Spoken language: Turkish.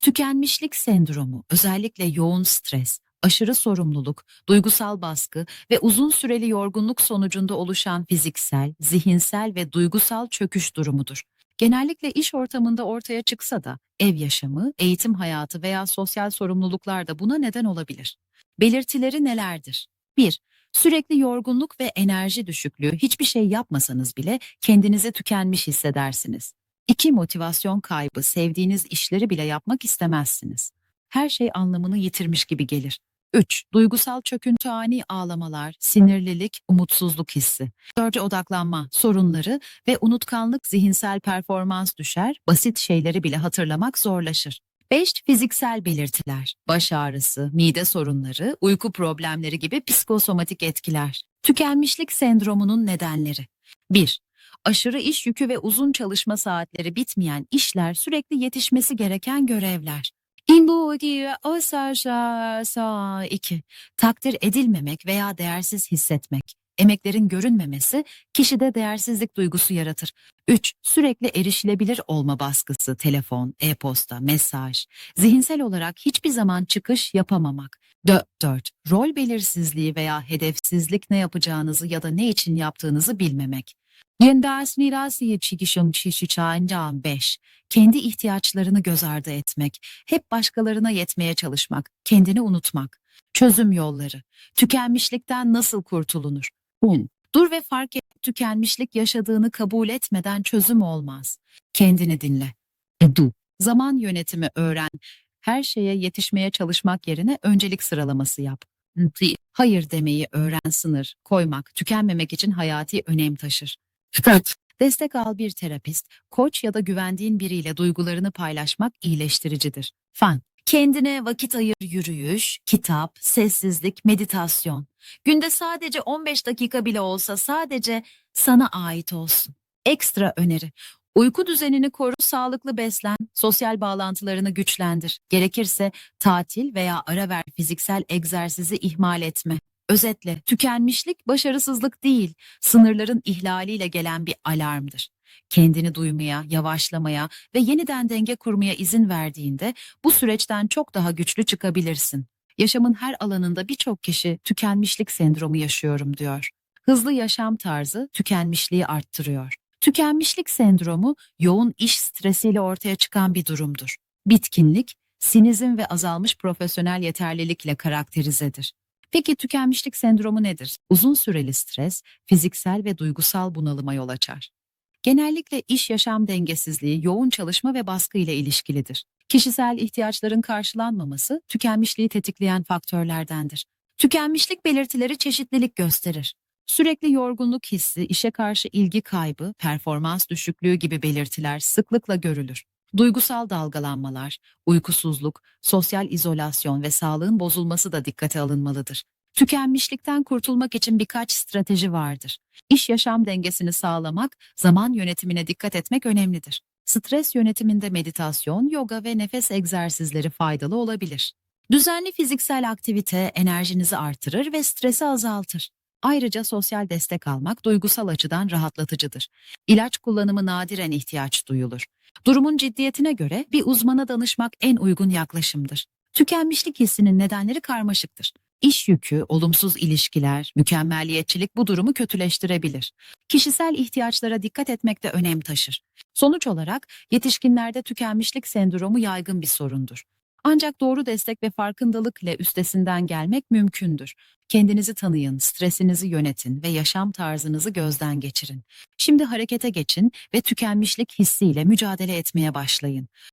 Tükenmişlik sendromu özellikle yoğun stres, aşırı sorumluluk, duygusal baskı ve uzun süreli yorgunluk sonucunda oluşan fiziksel, zihinsel ve duygusal çöküş durumudur. Genellikle iş ortamında ortaya çıksa da ev yaşamı, eğitim hayatı veya sosyal sorumluluklar da buna neden olabilir. Belirtileri nelerdir? 1. Sürekli yorgunluk ve enerji düşüklüğü hiçbir şey yapmasanız bile kendinizi tükenmiş hissedersiniz. 2. Motivasyon kaybı, sevdiğiniz işleri bile yapmak istemezsiniz. Her şey anlamını yitirmiş gibi gelir. 3. Duygusal çöküntü ani ağlamalar, sinirlilik, umutsuzluk hissi. 4. Odaklanma sorunları ve unutkanlık zihinsel performans düşer, basit şeyleri bile hatırlamak zorlaşır. 5. Fiziksel belirtiler, baş ağrısı, mide sorunları, uyku problemleri gibi psikosomatik etkiler. Tükenmişlik sendromunun nedenleri. 1. Aşırı iş yükü ve uzun çalışma saatleri bitmeyen işler sürekli yetişmesi gereken görevler. İmbudiye sa 2. Takdir edilmemek veya değersiz hissetmek. Emeklerin görünmemesi kişide değersizlik duygusu yaratır. 3. Sürekli erişilebilir olma baskısı, telefon, e-posta, mesaj. Zihinsel olarak hiçbir zaman çıkış yapamamak. 4. Rol belirsizliği veya hedefsizlik ne yapacağınızı ya da ne için yaptığınızı bilmemek. Yendas mirasiye çikişim çişiçağıncan 5. Kendi ihtiyaçlarını göz ardı etmek, hep başkalarına yetmeye çalışmak, kendini unutmak. Çözüm yolları. Tükenmişlikten nasıl kurtulunur? 10. Dur ve fark et tükenmişlik yaşadığını kabul etmeden çözüm olmaz. Kendini dinle. Du. Zaman yönetimi öğren. Her şeye yetişmeye çalışmak yerine öncelik sıralaması yap. Hayır demeyi öğren sınır, koymak, tükenmemek için hayati önem taşır. Dikkat. Destek al bir terapist, koç ya da güvendiğin biriyle duygularını paylaşmak iyileştiricidir. Fan. Kendine vakit ayır yürüyüş, kitap, sessizlik, meditasyon. Günde sadece 15 dakika bile olsa sadece sana ait olsun. Ekstra öneri. Uyku düzenini koru, sağlıklı beslen, sosyal bağlantılarını güçlendir. Gerekirse tatil veya ara ver fiziksel egzersizi ihmal etme. Özetle, tükenmişlik başarısızlık değil, sınırların ihlaliyle gelen bir alarmdır. Kendini duymaya, yavaşlamaya ve yeniden denge kurmaya izin verdiğinde bu süreçten çok daha güçlü çıkabilirsin. Yaşamın her alanında birçok kişi tükenmişlik sendromu yaşıyorum diyor. Hızlı yaşam tarzı tükenmişliği arttırıyor. Tükenmişlik sendromu yoğun iş stresiyle ortaya çıkan bir durumdur. Bitkinlik, sinizm ve azalmış profesyonel yeterlilikle karakterizedir. Peki tükenmişlik sendromu nedir? Uzun süreli stres, fiziksel ve duygusal bunalıma yol açar. Genellikle iş yaşam dengesizliği, yoğun çalışma ve baskı ile ilişkilidir. Kişisel ihtiyaçların karşılanmaması tükenmişliği tetikleyen faktörlerdendir. Tükenmişlik belirtileri çeşitlilik gösterir. Sürekli yorgunluk hissi, işe karşı ilgi kaybı, performans düşüklüğü gibi belirtiler sıklıkla görülür. Duygusal dalgalanmalar, uykusuzluk, sosyal izolasyon ve sağlığın bozulması da dikkate alınmalıdır. Tükenmişlikten kurtulmak için birkaç strateji vardır. İş yaşam dengesini sağlamak, zaman yönetimine dikkat etmek önemlidir. Stres yönetiminde meditasyon, yoga ve nefes egzersizleri faydalı olabilir. Düzenli fiziksel aktivite enerjinizi artırır ve stresi azaltır. Ayrıca sosyal destek almak duygusal açıdan rahatlatıcıdır. İlaç kullanımı nadiren ihtiyaç duyulur. Durumun ciddiyetine göre bir uzmana danışmak en uygun yaklaşımdır. Tükenmişlik hissinin nedenleri karmaşıktır. İş yükü, olumsuz ilişkiler, mükemmelliyetçilik bu durumu kötüleştirebilir. Kişisel ihtiyaçlara dikkat etmek de önem taşır. Sonuç olarak yetişkinlerde tükenmişlik sendromu yaygın bir sorundur. Ancak doğru destek ve farkındalık ile üstesinden gelmek mümkündür. Kendinizi tanıyın, stresinizi yönetin ve yaşam tarzınızı gözden geçirin. Şimdi harekete geçin ve tükenmişlik hissiyle mücadele etmeye başlayın.